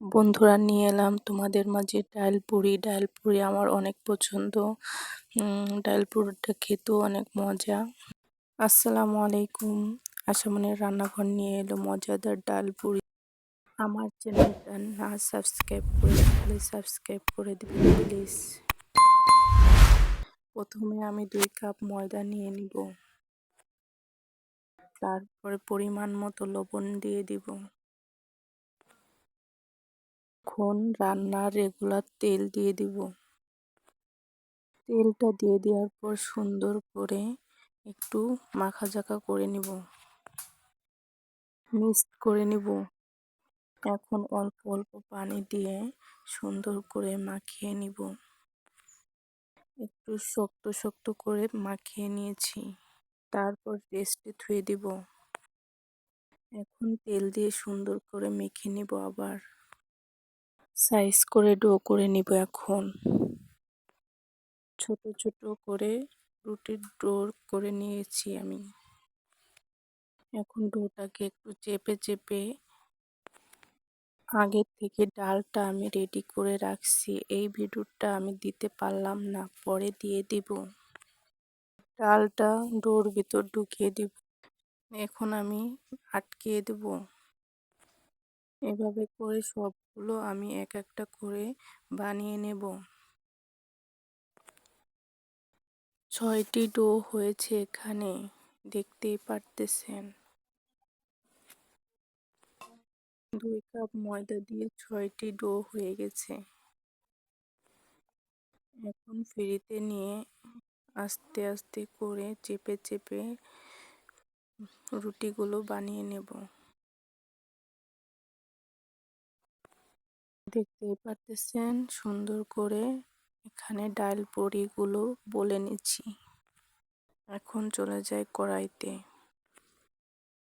বন্ধুরা নিয়ে এলাম। তোমাদের মাঝে ডাল পুরি। ডাল পুরি আমার অনেক পছন্দ। ডাল পুরিটা খেতেও অনেক মজা। আসসালামু আলাইকুম। আসামনের রান্নাঘর নিয়ে এলো মজাদার ডাল পুরি। আমার চ্যানেলটা না সাবস্ক্রাইব করে রাখলে সাবস্ক্রাইব করে দেবেন প্লিজ। প্রথমে আমি দুই কাপ ময়দা নিয়ে নিব। তারপরে পরিমাণ মতো লবণ দিয়ে দিব। এখন রান্নার রেগুলার তেল দিয়ে দিব। তেলটা দিয়ে দেওয়ার পর সুন্দর করে একটু মাখা জাকা করে নিব। মিক্সড করে নিব। এখন অল্প অল্প পানি দিয়ে সুন্দর করে মাখিয়ে নিব। একটু শক্ত শক্ত করে মাখিয়ে নিয়েছি। তারপর রেস্টে ধুয়ে দিব। এখন তেল দিয়ে সুন্দর করে মেখে নিব আবার। সাইজ করে ডো করে নিব এখন। ছোট ছোট করে রুটির ডো করে নিয়েছি আমি। এখন ডোটাকে একটু চেপে চেপে আগের থেকে ডালটা আমি রেডি করে রাখছি। এই ভিডিওটা আমি দিতে পারলাম না, পরে দিয়ে দিব। ডালটা ডোর ভিতর ঢুকিয়ে দিব। এখন আমি আটকিয়ে দেব। এভাবে করে সবগুলো আমি এক একটা করে বানিয়ে নেব। ছয়টি ডো হয়েছে এখানে, দেখতেই পারতেছেন। দুই কাপ ময়দা দিয়ে ছয়টি ডো হয়ে গেছে। এখন ফ্রিতে নিয়ে আস্তে আস্তে করে চেপে চেপে রুটিগুলো বানিয়ে নেব। দেখতেই পারতেছেন, সুন্দর করে এখানে ডাল বড়িগুলো বলে নিচ্ছি। এখন চলে যায় কড়াইতে।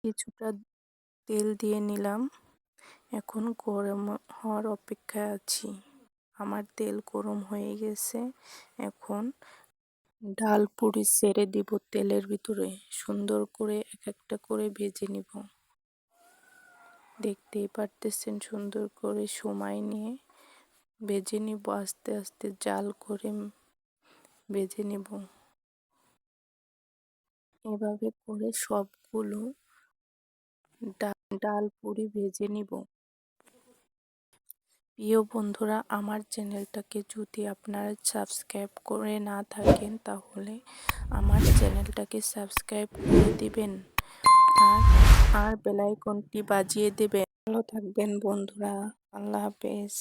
কিছুটা তেল দিয়ে নিলাম। এখন গরম হওয়ার অপেক্ষায় আছি। আমার তেল গরম হয়ে গেছে। এখন ডাল পুরি ছেড়ে দিব তেলের ভিতরে। সুন্দর করে এক একটা করে ভেজে নিব। দেখতেই পারতেছেন সুন্দর করে সময় নিয়ে। ভেজে নিব আস্তে আস্তে, জাল করে ভেজে নেব। এভাবে করে সবগুলো ডাল পুরি ভেজে নিব। প্রিয় বন্ধুরা, আমার চ্যানেলটাকে যদি আপনারা সাবস্ক্রাইব করে না থাকেন, তাহলে আমার চ্যানেলটাকে সাবস্ক্রাইব করে দিবেন। আর আর বেলাইকনটি বাজিয়ে দেবেন। ভালো থাকবেন বন্ধুরা। আল্লাহ হাফেজ।